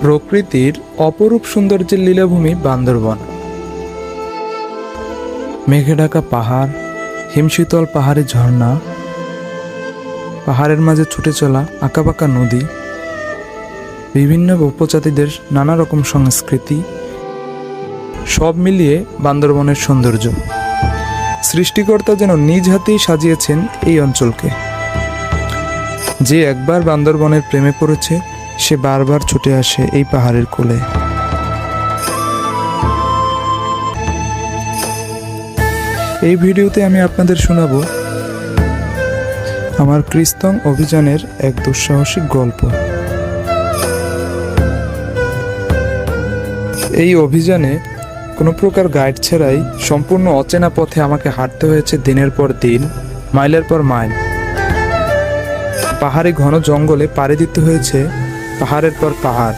প্রকৃতির অপরূপ সৌন্দর্যের লীলাভূমি বান্দরবন। মেঘে ঢাকা পাহাড়, হিমশীতল পাহাড়ি ঝর্ণা, পাহাড়ের মাঝে ছুটে চলা আঁকাবাঁকা নদী, বিভিন্ন উপজাতিদের নানা রকম সংস্কৃতি, সব মিলিয়ে বান্দরবনের সৌন্দর্য। সৃষ্টিকর্তা যেন নিজ হাতেই সাজিয়েছেন এই অঞ্চলকে। যে একবার বান্দরবনের প্রেমে পড়েছে সে বারবার ছুটে আসে এই পাহাড়ের কোলে। এই ভিডিওতে আমি আপনাদের শোনাব আমার ক্রিস্তং অভিযানের এক দুঃসাহসিক গল্প। এই অভিযানে কোনো প্রকার গাইড ছাড়াই সম্পূর্ণ অচেনা পথে আমাকে হাঁটতে হয়েছে দিনের পর দিন, মাইলের পর মাইল। পাহাড়ি ঘন জঙ্গলে পাড়ি দিতে হয়েছে পাহাড়ের পর পাহাড়।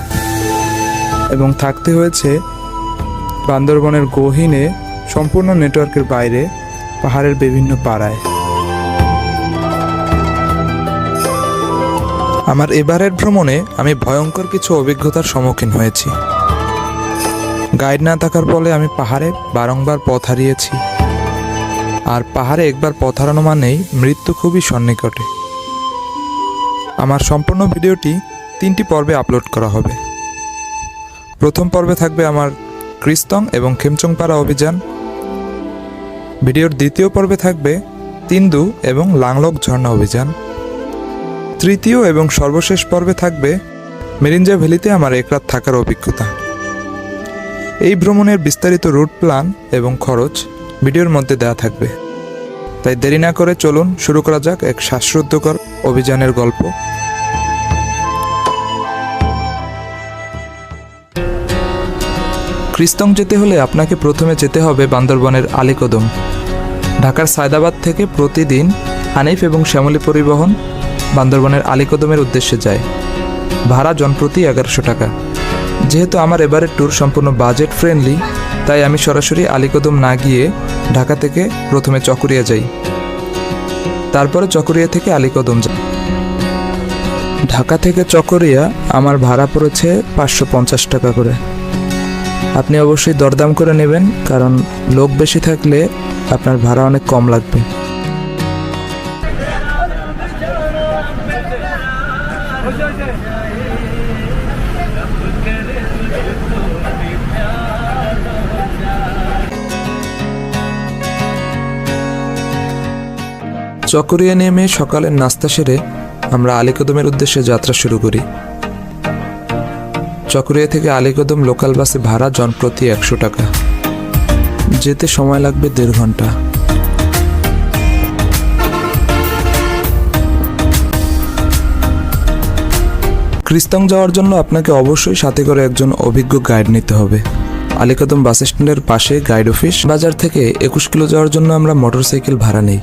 এবং থাকতে হয়েছে বান্দরবনের গহীনে সম্পূর্ণ নেটওয়ার্কের বাইরে পাহাড়ের বিভিন্ন পাড়ায়। আমার এবারের ভ্রমণে আমি ভয়ঙ্কর কিছু অভিজ্ঞতার সম্মুখীন হয়েছি। গাইড না থাকার ফলে আমি পাহাড়ে বারংবার পথ হারিয়েছি। আর পাহাড়ে একবার পথ হারানো মানেই মৃত্যু খুবই সন্নিকটে। আমার সম্পূর্ণ ভিডিওটি তিনটি পর্বে আপলোড করা হবে। প্রথম পর্বে থাকবে আমার ক্রিস্তং এবং খেমচংপাড়া অভিযান। ভিডিওর দ্বিতীয় পর্বে থাকবে তিন্দু এবং লাংলক ঝর্ণা অভিযান। তৃতীয় এবং সর্বশেষ পর্বে থাকবে মেরিঞ্জা ভ্যালিতে আমার এক রাত থাকার অভিজ্ঞতা। এই ভ্রমণের বিস্তারিত রুট প্ল্যান এবং খরচ ভিডিওর মধ্যে দেওয়া থাকবে। তাই দেরি না করে চলুন, শুরু করা যাক এক শ্বাসরুদ্ধকর অভিযানের গল্প। ক্রিস্তং যেতে হলে আপনাকে প্রথমে যেতে হবে বান্দরবনের আলীকদম। ঢাকার সায়দাবাদ থেকে প্রতিদিন হানিফ এবং শ্যামলী পরিবহন বান্দরবনের আলীকদমের উদ্দেশ্যে যায়। ভাড়া জনপ্রতি এগারোশো টাকা। যেহেতু আমার এবারের ট্যুর সম্পূর্ণ বাজেট ফ্রেন্ডলি, তাই আমি সরাসরি আলীকদম না গিয়ে ঢাকা থেকে প্রথমে চকরিয়া যাই। তারপরে চকরিয়া থেকে আলীকদম যাই। ঢাকা থেকে চকরিয়া আমার ভাড়া পড়েছে পাঁচশো পঞ্চাশ টাকা করে। আপনি অবশ্যই দরদাম করে নেবেন, কারণ লোক বেশি থাকলে আপনার ভাড়া অনেক কম লাগবে। চকরিয়া নেমে সকালের নাস্তা সেরে আমরা আলীকদমের উদ্দেশ্যে যাত্রা শুরু করি। চকরিয়া থেকে আলীকদম লোকাল বাসে ভাড়া জনপ্রতি একশো টাকা। যেতে সময় লাগবে দেড় ঘণ্টা। ক্রিস্তং যাওয়ার জন্য আপনাকে অবশ্যই সাথে করে একজন অভিজ্ঞ গাইড নিতে হবে। আলিকদম বাস স্ট্যান্ডের পাশে গাইড অফিস। বাজার থেকে একুশ কিলো যাওয়ার জন্য আমরা মোটরসাইকেল ভাড়া নেই।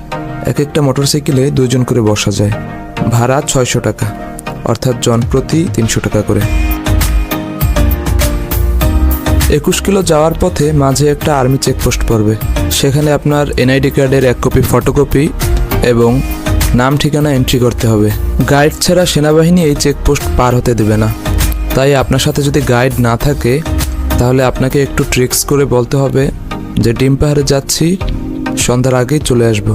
এক একটা মোটরসাইকেলে দুইজন করে বসা যায়। ভাড়া ছয়শো টাকা, অর্থাৎ জন প্রতি তিনশো টাকা করে। একুশ কিলো যাওয়ার পথে মাঝে একটা আর্মি চেকপোস্ট পড়বে। সেখানে আপনার এনআইডি কার্ডের এক কপি ফটোকপি এবং নাম ঠিকানা এন্ট্রি করতে হবে। গাইড ছাড়া সেনাবাহিনী এই চেকপোস্ট পার হতে দেবে না। তাই আপনার সাথে যদি গাইড না থাকে, তাহলে আপনাকে একটু ট্রিক্স করে বলতে হবে যে ডিম পাহাড়ে যাচ্ছি, সন্ধ্যার আগেই চলে আসব।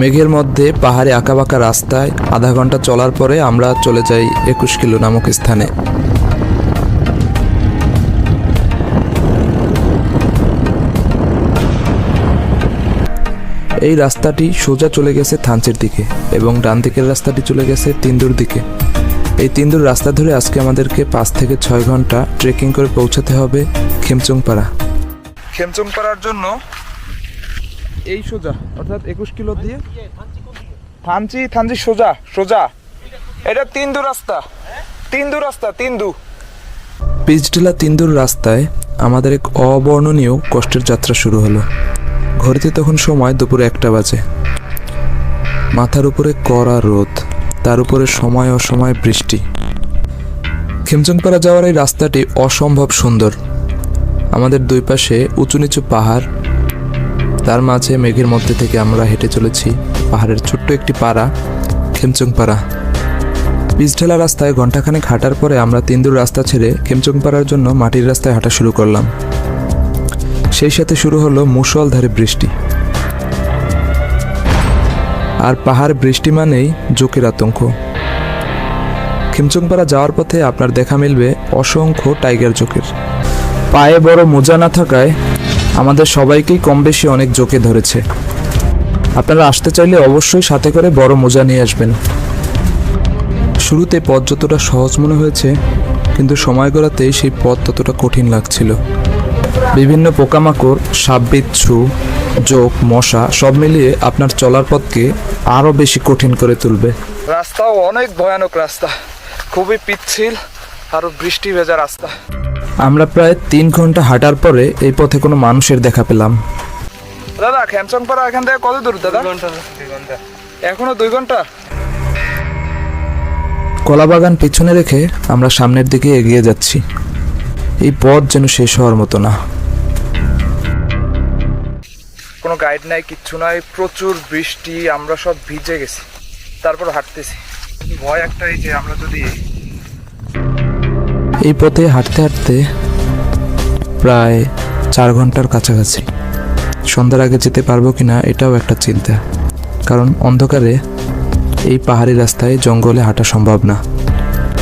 মেঘের মধ্যে পাহাড়ে আঁকাবাঁকা রাস্তায় আধা ঘণ্টা চলার পরে আমরা চলে যাই একুশ কিলো নামক স্থানে। এই রাস্তাটি সোজা চলে গেছে থানচের দিকে এবং ডান দিকের রাস্তাটি চলে গেছে তিন্দুর দিকে। এই তিন্দুর রাস্তা ধরে আজকে আমাদেরকে পাঁচ থেকে ছয় ঘণ্টা ট্রেকিং করে পৌঁছাতে হবে খেমচংপাড়া। খেমচংপাড়ার জন্য এই সোজা অর্থাৎ একুশ কিলো দিয়ে থানচি থানচি সোজা সোজা। এটা তিন্দু রাস্তা। তিন্দু রাস্তা তিন্দু। পিচঢিলা তিন্দুর রাস্তায় আমাদের এক অবর্ণনীয় কষ্টের যাত্রা শুরু হলো। ঘড়িতে তখন সময় দুপুর একটা বাজে। মাথার উপরে কড়া রোদ, তার উপরে সময় অসময় বৃষ্টি। খেমচংপাড়া যাওয়ার এই রাস্তাটি অসম্ভব সুন্দর। আমাদের দুই পাশে উঁচু নিচু পাহাড়, তার মাঝে মেঘের মধ্যে থেকে আমরা হেঁটে চলেছি পাহাড়ের ছোট্ট একটি পাড়া, খেমচংপাড়া। পিচঢালা রাস্তায় ঘণ্টাখানেক হাঁটার পরে আমরা তিন্দুর রাস্তা ছেড়ে খেমচংপাড়ার জন্য মাটির রাস্তায় হাঁটা শুরু করলাম। সেই সাথে শুরু হলো মুষলধারে বৃষ্টি। আর পাহাড় বৃষ্টি মানেই জোকের আতঙ্ক। খিমচংপাড়া যাওয়ার পথে আপনার দেখা মিলবে অসংখ্য টাইগার জোকের পায়ে বড় মোজা না থাকায় আমাদের সবাইকেই কম বেশি অনেক জোকে ধরেছে। আপনারা আসতে চাইলে অবশ্যই সাথে করে বড় মোজা নিয়ে আসবেন। শুরুতে পথ যতটা সহজ মনে হয়েছে, কিন্তু সময় গড়াতেই সেই পথ ততটা কঠিন লাগছিল। বিভিন্ন পোকামাকড় সাপবিচ্ছু জোক মশা সব মিলিয়ে আপনার চলার পথকে আরও বেশি কঠিন করে তুলবে। রাস্তাও অনেক ভয়ানক রাস্তা। খুবই পিচ্ছিল আরও বৃষ্টি ভেজা রাস্তা। আমরা প্রায় তিন ঘণ্টা হাঁটার পরে এই পথে কোনো মানুষের দেখা পেলাম। দাদা খ্যামচংপাড়া এখান থেকে কত দূর দাদা? এখনও দুই ঘণ্টা? কলাবাগান পিছনে রেখে আমরা সামনের দিকে এগিয়ে যাচ্ছি। এই পথ যেন শেষ হওয়ার মতো না। কোনো গাইড নাই কিচ্ছু নাই প্রচুর বৃষ্টি আমরা সব ভিজে গেছি তারপর হাঁটতেছি। ভয় একটাই যে আমরা যদি এই পথে হাঁটতে হাঁটতে প্রায় চার ঘণ্টার কাছাকাছি। সন্ধ্যার আগে যেতে পারব কিনা এটাও একটা চিন্তা কারণ অন্ধকারে এই পাহাড়ি রাস্তায় জঙ্গলে হাঁটা সম্ভব না।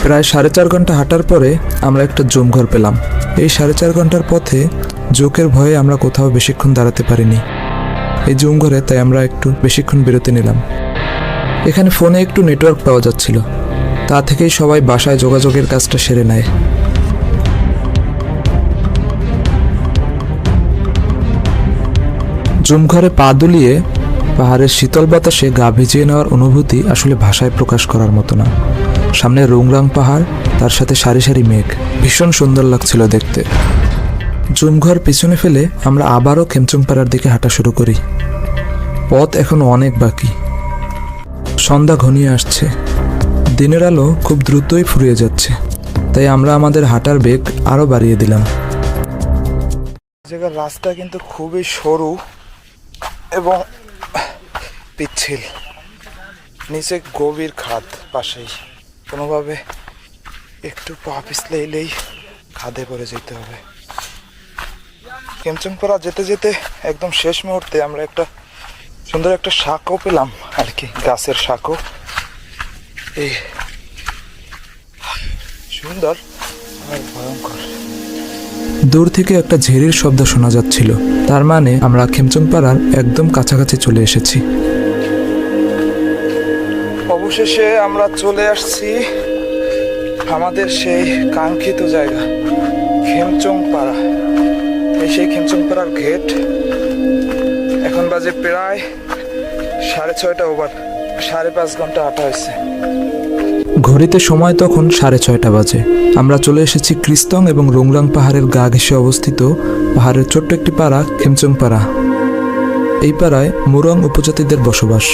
প্রায় সাড়ে চার ঘণ্টা হাঁটার পরে আমরা একটা জুমঘর পেলাম। এই সাড়ে চার ঘণ্টার পথে জোকের ভয়ে আমরা কোথাও বেশিক্ষণ দাঁড়াতে পারিনি। এই জুমঘরে তাই আমরা একটু বেশিক্ষণ বিরতি নিলাম। এখানে ফোনে একটু নেটওয়ার্ক পাওয়া যাচ্ছিল। তা থেকেই সবাই বাসায় যোগাযোগের কাজটা সেরে নেয়। জুমঘরে পা দুলিয়ে পাহাড়ের শীতল বাতাসে গা ভিজিয়ে নেওয়ার অনুভূতি আসলে ভাষায় প্রকাশ করার মতো না। সামনে রুংরাং পাহাড়, তার সাথে সারি সারি মেঘ। ভীষণ সুন্দর লাগছিল দেখতে। জুমঘর পিছনে ফেলে আমরা আবারও খেমচুংপাড়ার দিকে হাঁটা শুরু করি। পথ এখনও অনেক বাকি। সন্ধ্যা ঘনিয়ে আসছে। দিনের আলো খুব দ্রুতই ফুরিয়ে যাচ্ছে। তাই আমরা আমাদের হাঁটার বেগ আরও বাড়িয়ে দিলাম। জায়গার রাস্তা কিন্তু খুবই সরু এবং পিচ্ছিল। নিচে গভীর খাদ পাশেই। কোনোভাবে একটু পা পিছলে এলেই খাদে পড়ে যেতে হবে। কেমচংপাড়া যেতে যেতে একদম শেষ মুহূর্তে আমরা একটা সুন্দর একটা শাকও পেলাম আর কি, গাছের শাকও। এই সুন্দর ভয়ঙ্কর। দূর থেকে একটা ঝেরির শব্দ শোনা যাচ্ছিল। তার মানে আমরা খেমচংপাড়ার একদম কাছাকাছি চলে এসেছি। অবশেষে আমরা চলে আসছি আমাদের সেই কাঙ্ক্ষিত জায়গা, খেমচংপাড়া। এই সেই খেমচংপাড়ার ঘেট এখন বাজে প্রায় সাড়ে ছয়টা ওভার সাড়ে পাঁচ ঘণ্টা আটা হয়েছে। ঘড়িতে সময় তখন সাড়ে ছয়টা বাজে। আমরা চলে এসেছি ক্রিস্তং এবং রুংরাং পাহাড়ের গা ঘেঁষে অবস্থিত পাহাড়ের ছোট্ট একটি পাড়া খেমচং পাড়া এই পাড়ায় মুরং উপজাতিদের বসবাস।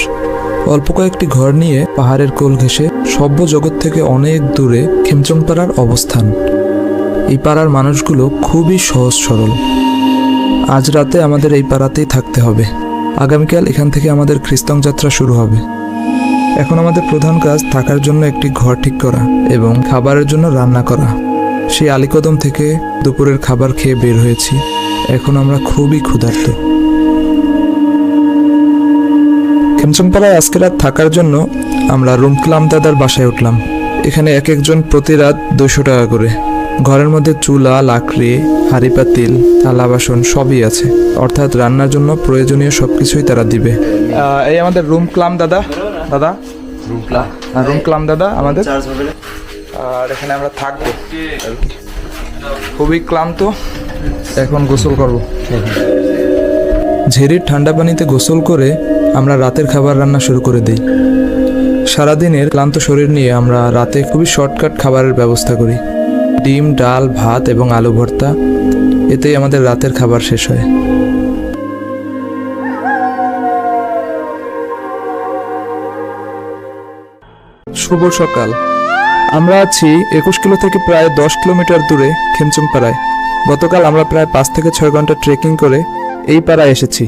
অল্প কয়েকটি ঘর নিয়ে পাহাড়ের কোল ঘেঁষে সভ্য জগৎ থেকে অনেক দূরে খেমচং পাড়ার অবস্থান। এই পাড়ার মানুষগুলো খুবই সহজ সরল। আজ রাতে আমাদের এই পাড়াতেই থাকতে হবে। আগামীকাল এখান থেকে আমাদের খ্রিস্টান যাত্রা শুরু হবে। এখন আমাদের প্রধান কাজ থাকার জন্য একটি ঘর ঠিক করা এবং খাবারের জন্য রান্না করা। সেই আলিকদম থেকে দুপুরের খাবার খেয়ে বের হয়েছি। এখন আমরা খুবই ক্ষুধার্ত। খেমচংপাড়ায় আজকে রাত থাকার জন্য আমরা রুমক্লাম দাদার বাসায় উঠলাম। এখানে এক একজন প্রতি রাত দুশো টাকা করে। ঘরের মধ্যে চুলা লাকড়ি হাঁড়ি পাতিল থালা বাসন সবই আছে। অর্থাৎ রান্নার জন্য প্রয়োজনীয় সব কিছুই তারা দিবে। এই আমাদের রুম ক্লাম দাদা? দাদা রুম ক্লাম দাদা আমাদের। আর এখানে আমরা থাকব। খুবই ক্লান্ত। এখন গোসল করব। ঝেরির ঠান্ডা পানিতে গোসল করে আমরা রাতের খাবার রান্না শুরু করে দিই। সারাদিনের ক্লান্ত শরীর নিয়ে আমরা রাতে খুবই শর্টকাট খাবারের ব্যবস্থা করি। ডিম, ডাল, ভাত এবং আলু ভর্তা, এতেই আমাদের রাতের খাবার শেষ হয়। শুভ সকাল। আমরা আছি একুশ কিলো থেকে প্রায় দশ কিলোমিটার দূরে খেমচুমপাড়ায় গতকাল আমরা প্রায় পাঁচ থেকে ছয় ঘণ্টা ট্রেকিং করে এই পাড়ায় এসেছি।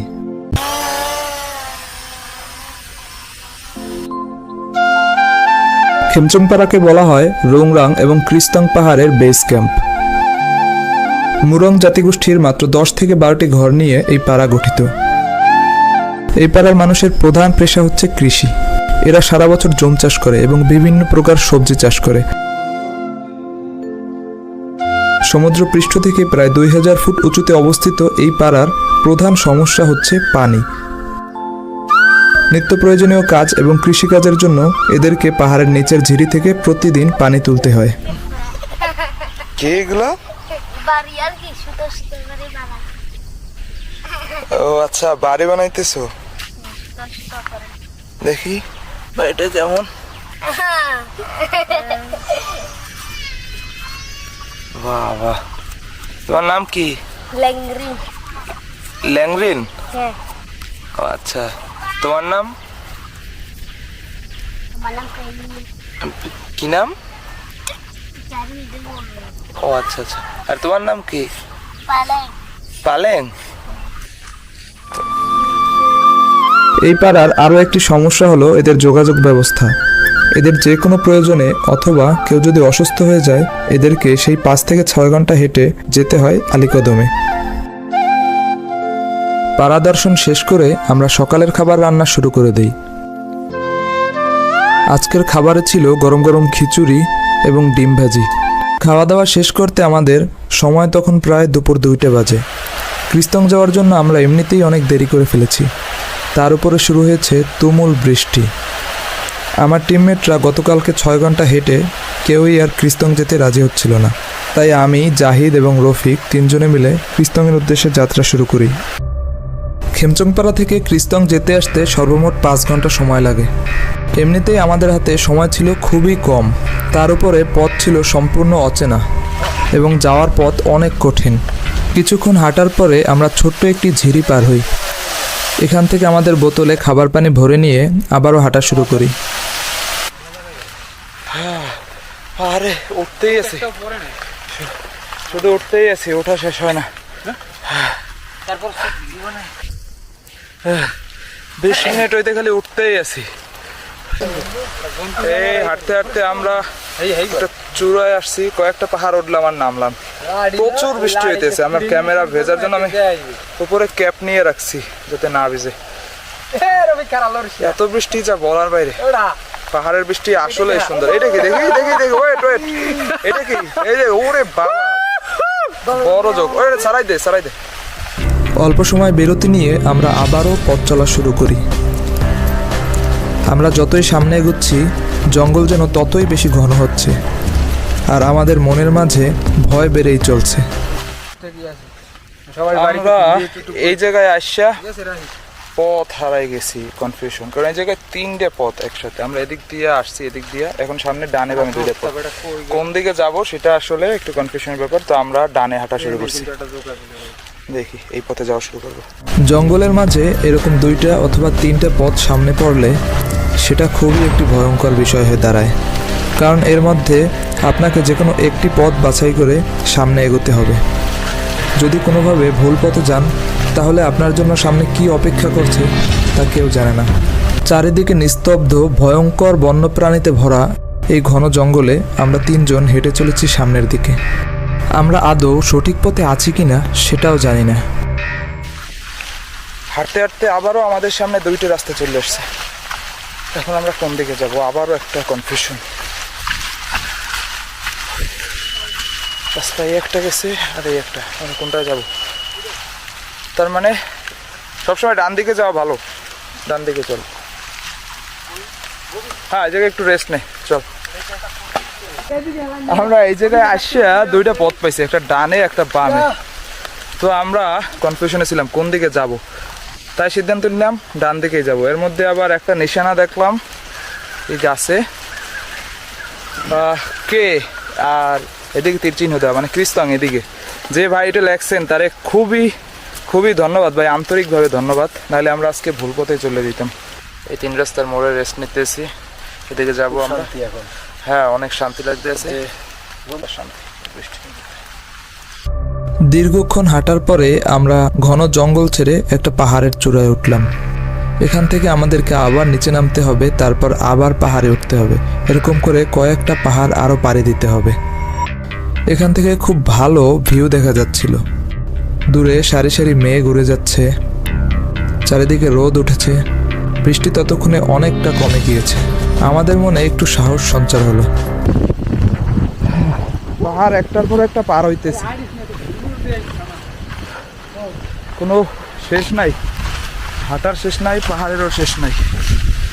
খেমচংপাড়াকে বলা হয় রোংরাং এবং ক্রিস্তাং পাহাড়ের বেস ক্যাম্প মুরং জাতিগোষ্ঠীর মাত্র দশ থেকে বারোটি ঘর নিয়ে এই পাড়া গঠিত। এই পাড়ার মানুষের প্রধান পেশা হচ্ছে কৃষি। এরা সারা বছর জম চাষ করে এবং বিভিন্ন প্রকার সবজি চাষ করে। সমুদ্র পৃষ্ঠ থেকে প্রায় দুই হাজার ফুট উঁচুতে অবস্থিত এই পাড়ার প্রধান সমস্যা হচ্ছে পানি। নিত্য প্রয়োজনীয় কাজ এবং কৃষিকাজের জন্য এদেরকে পাহাড়ের নিচের ঝিরি থেকে প্রতিদিন পানি তুলতে হয়। কে এগুলো? বাড়ি আর কি সুতো সুতো করে বাবা ও আচ্ছা বাড়ি বানাইতেছো? সুতো সুতো করে দেখি। বাড়িটা যেমন। বাহ বাহ তোমার নাম কি? লেংরি ল্যাংরিন হ্যাঁ। ও আচ্ছা। তোমার নাম? কি নাম? ও আচ্ছা আচ্ছা। আর তোমার নাম কি? পালে। পালেং? এই পাড়ার আরও একটি সমস্যা হলো এদের যোগাযোগ ব্যবস্থা। এদের যে কোনো প্রয়োজনে অথবা কেউ যদি অসুস্থ হয়ে যায় এদেরকে সেই পাঁচ থেকে ছয় ঘণ্টা হেঁটে যেতে হয় আলিকদমে। পাড়া দর্শন শেষ করে আমরা সকালের খাবার রান্না শুরু করে দিই। আজকের খাবারে ছিল গরম গরম খিচুড়ি এবং ডিম ভাজি। খাওয়া দাওয়া শেষ করতে আমাদের সময় তখন প্রায় দুপুর দুইটা বাজে। ক্রিস্তং যাওয়ার জন্য আমরা এমনিতেই অনেক দেরি করে ফেলেছি। তার উপরে শুরু হয়েছে তুমুল বৃষ্টি। আমার টিমমেটরা গতকালকে ছয় ঘণ্টা হেঁটে কেউই আর ক্রিস্তং যেতে রাজি হচ্ছিল না। তাই আমি, জাহিদ এবং রফিক তিনজনে মিলে ক্রিস্তংয়ের উদ্দেশ্যে যাত্রা শুরু করি। খেমচংপাড়া থেকে ক্রিস্তং যেতে আসতে সর্বমোট পাঁচ ঘণ্টা সময় লাগে। এমনিতেই আমাদের হাতে সময় ছিল খুবই কম। তার উপরে পথ ছিল সম্পূর্ণ অচেনা এবং যাওয়ার পথ অনেক কঠিন। কিছুক্ষণ হাঁটার পরে আমরা ছোট্ট একটি ঝিরি পার হই। এখান থেকে আমাদের বোতলে খাবার পানি ভরে নিয়ে আবারও হাঁটা শুরু করি। আরে উঠতেই আছে। শুধু উঠতেই আছে ওঠা শেষ হয় না। বিশ মিনিট হইতে খালি উঠতেই আছি। এই হাঁটতে হাঁটতে আমরা একটা চূড়ায় আসছি কয়েকটা পাহাড় উঠলাম আর নামলাম। প্রচুর বৃষ্টি হইতেছে আমার ক্যামেরা ভেজার জন্য আমি উপরে ক্যাপ নিয়ে রাখছি যাতে না ভিজে। এত বৃষ্টি যা বলার বাইরে। পাহাড়ের বৃষ্টি আসলে সুন্দর। এটা কি? দেখি দেখি দেখি ওয়েট ওয়েট এটা কি? এই যে ওরে বাবা। বড় যোগ ওই সারাই দে সারাই দে। অল্প সময় বিরতি নিয়ে আমরা আবারও পথ চলা শুরু করি। আমরা যতই সামনে এগুচ্ছি জঙ্গল যেন ততই বেশি ঘন হচ্ছে। আর আমাদের মনের মাঝে ভয় বেড়েই চলছে। আমরা এই জায়গায় আসা পথ হারাই গেছি কনফিউশন কারণ এই জায়গায় তিনটে পথ একসাথে। আমরা এদিক দিয়ে আসছি এদিক দিয়ে। এখন সামনে ডানে বামে দুইটা পথ। কোন দিকে যাব সেটা আসলে একটু কনফিউশনের ব্যাপার। তো আমরা ডানে হাঁটা শুরু করছি। দেখি, এই পথে যাওয়া শুরু করব। জঙ্গলের মাঝে এরকম দুইটা অথবা তিনটা পথ সামনে পড়লে সেটা খুবই একটি ভয়ঙ্কর বিষয় হয়ে দাঁড়ায়। কারণ এর মধ্যে আপনাকে যে কোনো একটি পথ বাছাই করে সামনে এগোতে হবে। যদি কোনোভাবে ভুল পথে যান, তাহলে আপনার জন্য সামনে কি অপেক্ষা করছে তা কেউ জানে না। চারিদিকে নিস্তব্ধ, ভয়ঙ্কর বন্যপ্রাণীতে ভরা এই ঘন জঙ্গলে আমরা তিনজন হেঁটে চলেছি সামনের দিকে। আমরা আদৌ সঠিক পথে আছি কিনা সেটাও জানি না। হাঁটতে হাঁটতে আবারও আমাদের সামনে দুইটা রাস্তা চলে আসছে এখন আমরা কোন দিকে যাব? আবারও একটা কনফিউশন রাস্তায় একটা গেছে, আর এই একটা। আমরা কোনটায় যাব? তার মানে সবসময় ডান দিকে যাওয়া ভালো। ডান দিকে চল। হ্যাঁ এই জায়গায় একটু রেস্ট নে। চল। আমরা এই জায়গায় আসিয়া দুইটা পথ পাইছি একটা ডানে একটা বামে। তো আমরা কনফিউশনে ছিলাম কোন দিকে যাব? তাই সিদ্ধান্ত নিলাম ডান দিকেই যাব। এর মধ্যে আবার একটা নিশানা দেখলাম এই গাছে কে? আর এদিকে তীর চিহ্ন দেওয়া মানে ক্রিস্তং এদিকে। যে ভাই এটা লেখছেন তারে খুবই খুবই ধন্যবাদ ভাই আন্তরিকভাবে ধন্যবাদ। নাহলে আমরা আজকে ভুল পথে চলে দিতাম এই তিন রাস্তার মোড়ে রেস্ট নিতেছি। এদিকে যাব আমরা। হ্যাঁ অনেক শান্তি লাগতেছে শান্তি বৃষ্টি। দীর্ঘক্ষণ হাঁটার পরে আমরা ঘন জঙ্গল ছেড়ে একটা পাহাড়ের চূড়ায় উঠলাম। এখান থেকে আমাদেরকে আবার নিচে নামতে হবে তারপর আবার পাহাড়ে উঠতে হবে। এরকম করে কয়েকটা পাহাড় আরও পাড়ি দিতে হবে। এখান থেকে খুব ভালো ভিউ দেখা যাচ্ছিল। দূরে সারি সারি মেঘ উড়ে যাচ্ছে। চারিদিকে রোদ উঠেছে। বৃষ্টি ততক্ষণে অনেকটা কমে গিয়েছে। আমাদের মনে একটু সাহস সঞ্চার হলো। পাহাড় একটার পর একটা পার হইতেছে। কোনো শেষ নাই। হাঁটার শেষ নাই, পাহাড়েরও শেষ নাই।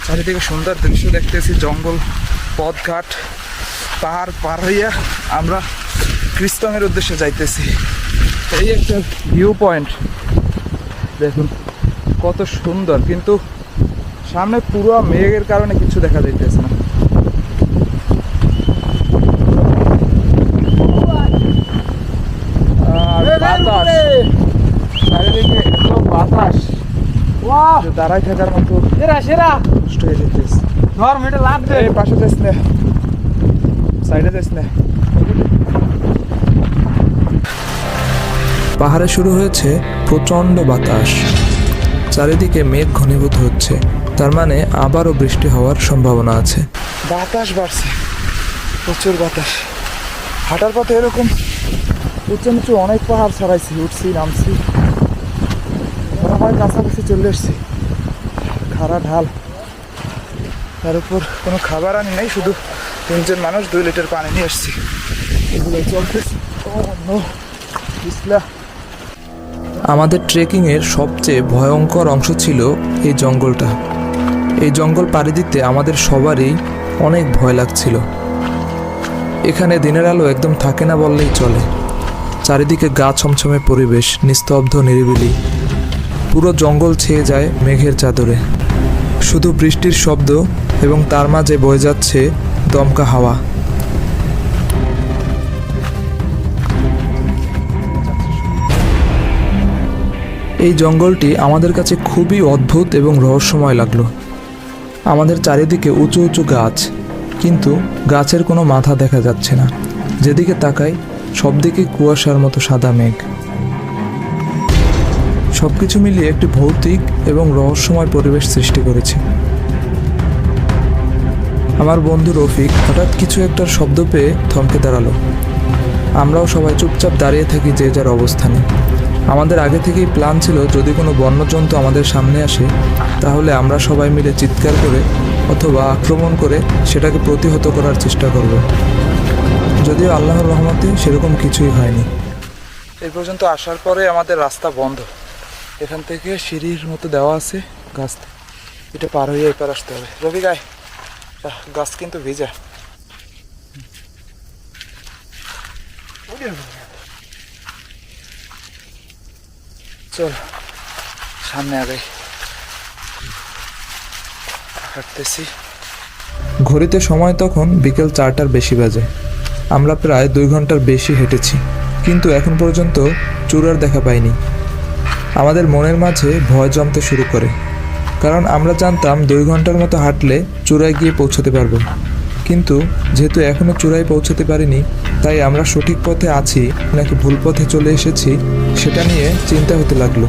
চারিদিকে সুন্দর দৃশ্য দেখতেছি, জঙ্গল, পথঘাট, পাহাড় পার হইয়া আমরা ক্রিস্তমের উদ্দেশ্যে যাইতেছি। এই একটা ভিউ পয়েন্ট দেখুন, কত সুন্দর, কিন্তু সামনে পুরো মেঘের কারণে কিছু দেখা যাইতেছে না। চারিদিকে এত বাতাস। যে দাঁড়াই থাকার মতো সেরা সেরা। কষ্ট হয়ে যেতেছে ধর মেটে লাভ দে এই পাশে যাস না সাইডে যাস না পাহাড়ে শুরু হয়েছে প্রচণ্ড বাতাস। চারিদিকে মেঘ ঘনীভূত হচ্ছে। তার মানে আবারও বৃষ্টি হওয়ার সম্ভাবনা আছে। বাতাস বাড়ছে প্রচুর বাতাস। হাঁটার পথে এরকম উঁচু নিচু অনেক পাহাড় ছাড়াইছি উঠছি নামছি। মনে হয় কাছাকাছি চলে এসছি। খাড়া ঢাল। তার উপর কোনো খাবার আনি নাই শুধু তিনজন মানুষ দুই লিটার পানি নিয়ে এসছি। এগুলো চলতেছে। আমাদের ট্রেকিংয়ের সবচেয়ে ভয়ঙ্কর অংশ ছিল এই জঙ্গলটা। এই জঙ্গল পাড়ি দিতে আমাদের সবারই অনেক ভয় লাগছিল। এখানে দিনের আলো একদম থাকে না বললেই চলে। চারিদিকে গা ছমছমে পরিবেশ, নিস্তব্ধ, নিরিবিলি। পুরো জঙ্গল ছেয়ে যায় মেঘের চাদরে। শুধু বৃষ্টির শব্দ এবং তার মাঝে বয়ে যাচ্ছে দমকা হাওয়া। এই জঙ্গলটি আমাদের কাছে খুবই অদ্ভুত এবং রহস্যময় লাগল। আমাদের চারিদিকে উঁচু উঁচু গাছ, কিন্তু গাছের কোনো মাথা দেখা যাচ্ছে না। যেদিকে তাকাই সব দিকে কুয়াশার মতো সাদা মেঘ। সব কিছু মিলিয়ে একটি ভৌতিক এবং রহস্যময় পরিবেশ সৃষ্টি করেছে। আমার বন্ধু রফিক হঠাৎ কিছু একটার শব্দ পেয়ে থমকে দাঁড়াল। আমরাও সবাই চুপচাপ দাঁড়িয়ে থাকি যে যার অবস্থানে। আমাদের আগে থেকেই প্ল্যান ছিল, যদি কোনো বন্যজন্তু আমাদের সামনে আসে, তাহলে আমরা সবাই মিলে চিৎকার করে অথবা আক্রমণ করে সেটাকে প্রতিহত করার চেষ্টা করব। যদিও আল্লাহর রহমতে সেরকম কিছুই হয়নি। এই পর্যন্ত আসার পরে আমাদের রাস্তা বন্ধ। এখান থেকে সিঁড়ির মতো দেওয়া আছে গাছ। এটা পার হয়ে এপার আসতে হবে। রবি গায়ে গাছ কিন্তু ভিজা। চল, সামনে আগাই। হাঁটতেছি। ঘড়িতে সময় তখন বিকেল চারটার বেশি বাজে। আমরা প্রায় দুই ঘণ্টার বেশি হেঁটেছি, কিন্তু এখন পর্যন্ত চূড়ার দেখা পাইনি। আমাদের মনের মাঝে ভয় জমতে শুরু করে, কারণ আমরা জানতাম দুই ঘণ্টার মতো হাঁটলে চূড়ায় গিয়ে পৌঁছাতে পারব। কিন্তু যেহেতু এখনও চূড়ায় পৌঁছাতে পারিনি তাই আমরা সঠিক পথে আছি নাকি ভুল পথে চলে এসেছি সেটা নিয়ে চিন্তা হতে লাগল।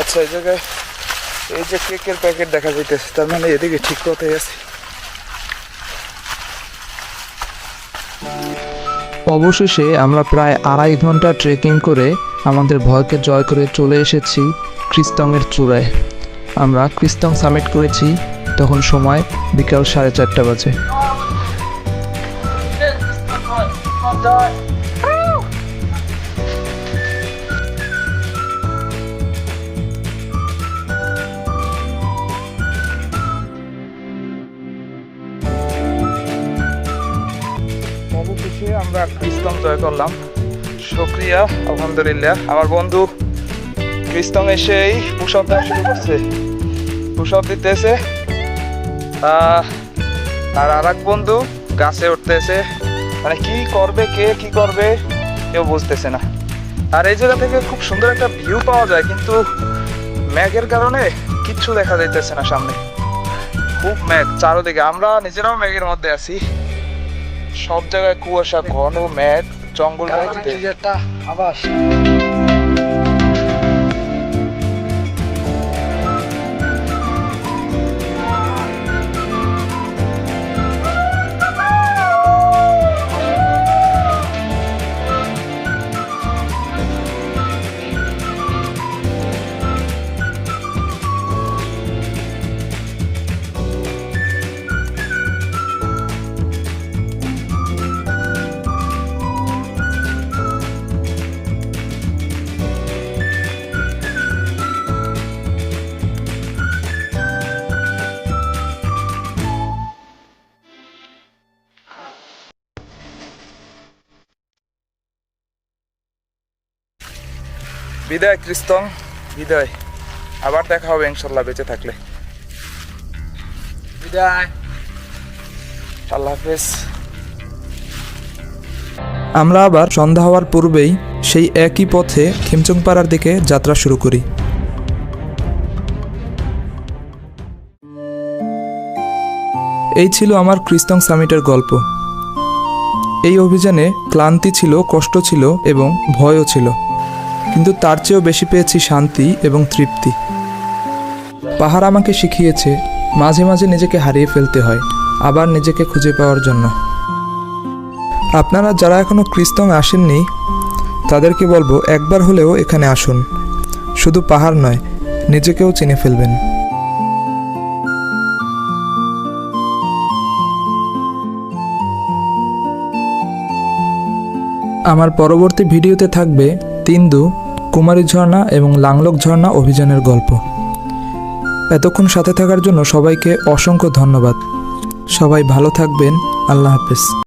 আচ্ছা এই জায়গায় এই যে কেকের প্যাকেট দেখা যাইতেছে তার মানে এদিকে ঠিক কথাই আছে। অবশেষে আমরা প্রায় আড়াই ঘণ্টা ট্রেকিং করে আমাদের ভয়কে জয় করে চলে এসেছি ক্রিস্তংয়ের চূড়ায়। আমরা ক্রিস্তং সামিট করেছি তখন সময় বিকাল সাড়ে চারটা বাজে। আমরা ক্রিস্তং জয় করলাম। শুক্রিয়া, আলহামদুলিল্লাহ। আমার বন্ধু ক্রিস্তং এসেই পুষপ দেওয়া শুরু করছে। দিতেছে। আর আর এক বন্ধু গাছে উঠতেছে। মানে কি করবে কে কি করবে কেউ বুঝতেছে না। আর এই জায়গা থেকে খুব সুন্দর একটা ভিউ পাওয়া যায় কিন্তু ম্যাগের কারণে কিচ্ছু দেখা যাইতেছে না সামনে। খুব ম্যাগ চারোদিকে। আমরা নিজেরাও ম্যাগের মধ্যে আছি। সব জায়গায় কুয়াশা ঘন ম্যাগ জঙ্গল একটা আবাস। বিদায় ক্রিস্তং বিদায়। আবার দেখা হবে ইনশাল্লাহ বেঁচে থাকলে। বিদায়। আল্লাহ হাফেজ। আমরা আবার সন্ধ্যা হওয়ার পূর্বেই সেই একই পথে খিমচংপাড়ার দিকে যাত্রা শুরু করি। এই ছিল আমার ক্রিস্তং সামিটের গল্প। এই অভিযানে ক্লান্তি ছিল কষ্ট ছিল এবং ভয়ও ছিল। কিন্তু তার চেয়েও বেশি পেয়েছি শান্তি এবং তৃপ্তি। পাহাড় আমাকে শিখিয়েছে, মাঝে মাঝে নিজেকে হারিয়ে ফেলতে হয়, আবার নিজেকে খুঁজে পাওয়ার জন্য। আপনারা যারা এখনও ক্রিস্তং আসেননি, তাদেরকে বলব একবার হলেও এখানে আসুন। শুধু পাহাড় নয়, নিজেকেও চিনে ফেলবেন। আমার পরবর্তী ভিডিওতে থাকবে তিন্দু, কুমারী ঝর্ণা এবং লাংলক ঝর্ণা অভিযানের গল্প। এতক্ষণ সাথে থাকার জন্য সবাইকে অসংখ্য ধন্যবাদ। সবাই ভালো থাকবেন। আল্লাহ হাফেজ।